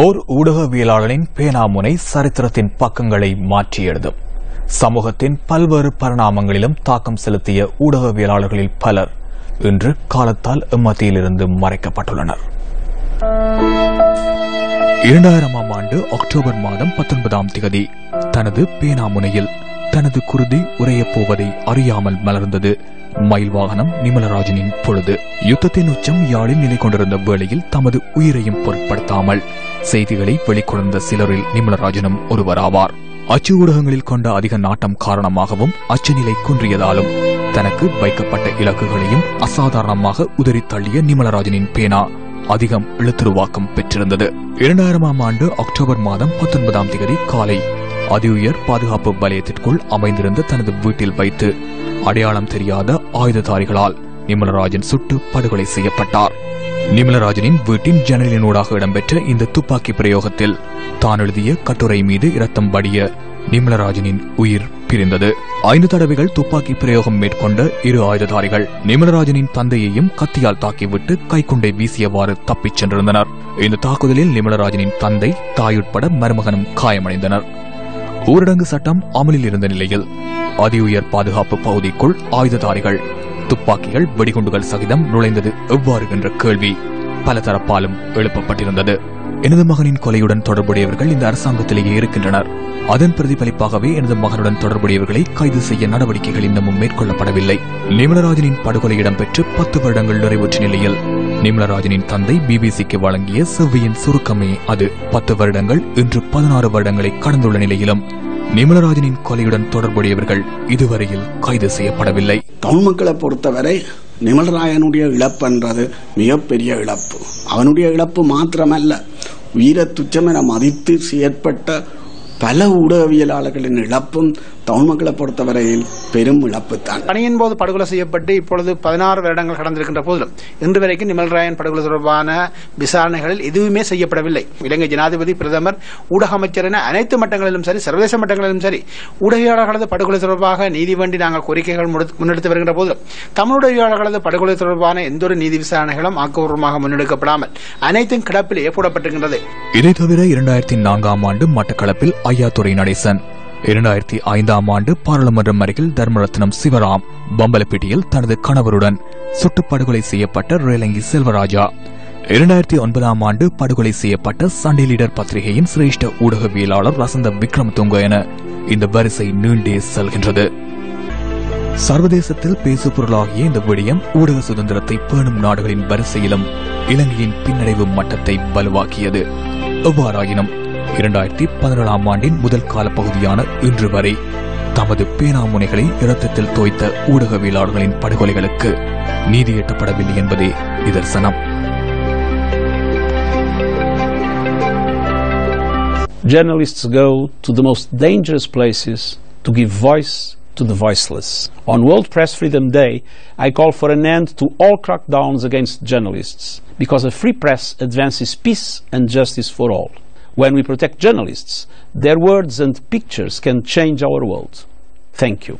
ஓர் ஊடகவியலாளரின் பேனாமுனை சரித்திரத்தின் பக்கங்களை மாற்றி எழுதும் சமூகத்தின் பல்வேறு பரிணாமங்களிலும் தாக்கம் செலுத்திய ஊடகவியலாளர்களில் பலர் இன்று காலத்தால் எம்மத்தியிலிருந்து மறைக்கப்பட்டுள்ளனர். இரண்டாயிரமாம் ஆண்டு அக்டோபர் மாதம் பத்தொன்பதாம் திகதி தனது பேனாமுனையில் தனது குருதி உரையப் போவதை அறியாமல் மலர்ந்தது. மயில் வாகனம் நிமலராஜனின் பொழுது. யுத்தத்தின் உச்சம் யாழில் நிலை கொண்டிருந்த வேளையில் தமது உயிரையும் பொருட்படுத்தாமல் செய்திகளை வெளிக்கொணர்ந்த சிலரில் நிமலராஜனும் ஒருவராவார். அச்சு ஊடகங்களில் கொண்ட அதிக நாட்டம் காரணமாகவும் அச்சுநிலை குன்றியதாலும் தனக்கு வைக்கப்பட்ட இலக்குகளையும் அசாதாரணமாக உதறி தள்ளிய நிமலராஜனின் பேனா அதிகம் எழுத்துருவாக்கம் பெற்றிருந்தது. இரண்டாயிரமாம் ஆண்டு அக்டோபர் மாதம் பத்தொன்பதாம் தேதி காலை அதிஉயர் பாதுகாப்பு வலயத்திற்குள் அமைந்திருந்த தனது வீட்டில் வைத்து அடையாளம் தெரியாத ஆயுததாரிகளால் நிமலராஜன் சுட்டு படுகொலை செய்யப்பட்டார். நிமலராஜனின் வீட்டின் ஜன்னலினூடாக இடம்பெற்ற இந்த துப்பாக்கி பிரயோகத்தில் தான் எழுதிய கட்டுரை மீது இரத்தம் வடிய நிமலராஜனின் உயிர் பிரிந்தது. ஐந்து தடவைகள் துப்பாக்கி பிரயோகம் மேற்கொண்ட இரு ஆயுததாரிகள் நிமலராஜனின் தந்தையையும் கத்தியால் தாக்கிவிட்டு கைக்குண்டை வீசியவாறு தப்பிச் சென்றிருந்தனர். இந்த தாக்குதலில் நிமலராஜனின் தந்தை தாயுட்பட மருமகனும் காயமடைந்தனர். ஊரடங்கு சட்டம் அமலில் இருந்த நிலையில் அதிஉயர் பாதுகாப்பு பகுதிக்குள் ஆயுததாரிகள் துப்பாக்கிகள் வெடிகுண்டுகள் சகிதம் நுழைந்தது. எவ்வாறு என்ற கேள்வி பல தரப்பாலும் எழுப்பப்பட்டிருந்தது. எனது மகனின் கொலையுடன் தொடர்புடையவர்கள் இந்த அரசாங்கத்திலேயே இருக்கின்றனர். அதன் பிரதிபலிப்பாகவே எனது மகனுடன் தொடர்புடையவர்களை கைது செய்ய நடவடிக்கைகள் இன்னமும் மேற்கொள்ளப்படவில்லை. நிமலராஜனின் படுகொலை இடம்பெற்று பத்து வருடங்கள் நிறைவுற்ற நிலையில். நிமலராஜனின் தந்தை பிபிசிக்கு வழங்கிய செவ்வியின் சுருக்கமே அது. பத்து வருடங்கள் இன்று பதினாறு வருடங்களை கடந்துள்ள நிலையிலும். நிமலராஜனின் கொலையுடன் தொடர்புடையவர்கள் இதுவரையில் கைது செய்யப்படவில்லை. தமிழ் மக்களை பொறுத்தவரை நிமலராயனுடைய இழப்புன்றது மிகப்பெரிய இழப்பு. அவனுடைய இழப்பு மாத்திரமல்ல. வீர துச்சமென மதித்து செயற்பட்ட பல ஊடகவியலாளர்களின் இழப்பும் தமிழ் மக்களை பொறுத்தவரையில் பெரும் இழப்பு தான் பணியின் போது படுகொலை செய்யப்பட்டு இப்பொழுது பதினாறு வருடங்கள் கடந்திருக்கின்ற போதிலும் இன்று வரைக்கும் நிமல்ராயன் படுகொலை தொடர்பான விசாரணைகளில் எதுவுமே செய்யப்படவில்லை. இலங்கை ஜனாதிபதி பிரதமர் ஊடக அமைச்சர் என அனைத்து மட்டங்களிலும் சரி சர்வதேச மட்டங்களிலும் சரி ஊடகவியலாளர்களது படுகொலை தொடர்பாக நீதி வேண்டி நாங்கள் கோரிக்கைகள் முன்னெடுத்து வருகின்ற போதிலும் தமிழுடையாளர்களது படுகொலை தொடர்பான எந்தொரு நீதி விசாரணைகளும் ஆக்கப்பூர்வமாக முன்னெடுக்கப்படாமல் அனைத்தும் கிடப்பில் ஏற்படப்பட்டிருக்கின்றது. இதை தவிர இரண்டாயிரத்தி நான்காம் ஆண்டு மட்டக்களப்பில் ஐயாத்துறை நடேசன். இரண்டாயிரத்தி ஐந்தாம் ஆண்டு பாராளுமன்றம் அருகில் தர்மரத்னம் சிவராம் பம்பலப்பேட்டையில் தனது கணவருடன் சுட்டுப்படுகொலை செய்யப்பட்ட ரேலங்கி செல்வராஜா. இரண்டாயிரத்தி ஒன்பதாம் ஆண்டு படுகொலை செய்யப்பட்ட சண்டே லீடர் பத்திரிகையின் சிரேஷ்ட ஊடகவியலாளர் வசந்த விக்ரமதுங்க என இந்த வரிசை நீண்டே செல்கின்றது. சர்வதேசத்தில் பேசுபொருளாகிய இந்த விடயம் ஊடக சுதந்திரத்தை பேணும் நாடுகளின் வரிசையிலும் இலங்கையின் பின்னடைவு மட்டத்தை வலுவாக்கியது. எவ்வாறாயினும் இரண்டாயிரத்தி பதினேழாம் ஆண்டின் முதல் கால பகுதியான இன்று வரை தமது பேனாமுனைகளை இரத்தத்தில் தோய்த்த ஊடகவியலாளர்களின் படுகொலைகளுக்கு நீதி எட்டப்படவில்லை என்பதே நிதர்சனம் journalists go to the most dangerous places to give voice to the voiceless. On World Press Freedom Day, I call for an end to all crackdowns against journalists, because a free press advances peace and justice for all. When we protect journalists, their words and pictures can change our world. Thank you.